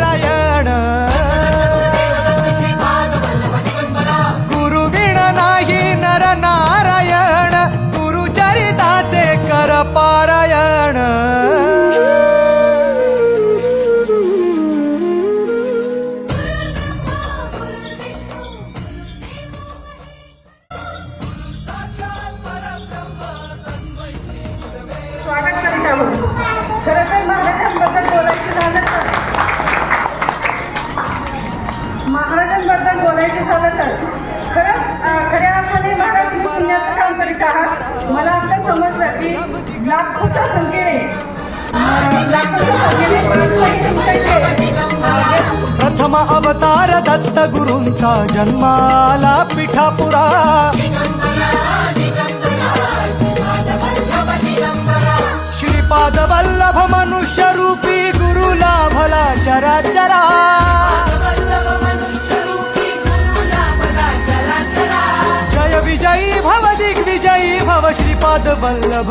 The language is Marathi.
पारायण बद्दल बोलायचं झालं तर. खरंच खऱ्या अर्थाने महाराज पुण्याचं काम करीत आहात. मला आता समजलं की लाखोच्या संख्येने लाखोच्या संख्येने तुमच्या इथे प्रथम अवतार दत्त गुरूंचा जन्माला पिठापुरा. श्रीपाद वल्लभ मनुष्य रूपी गुरुला भला चरा चरा. भव श्रीपाद वल्लभ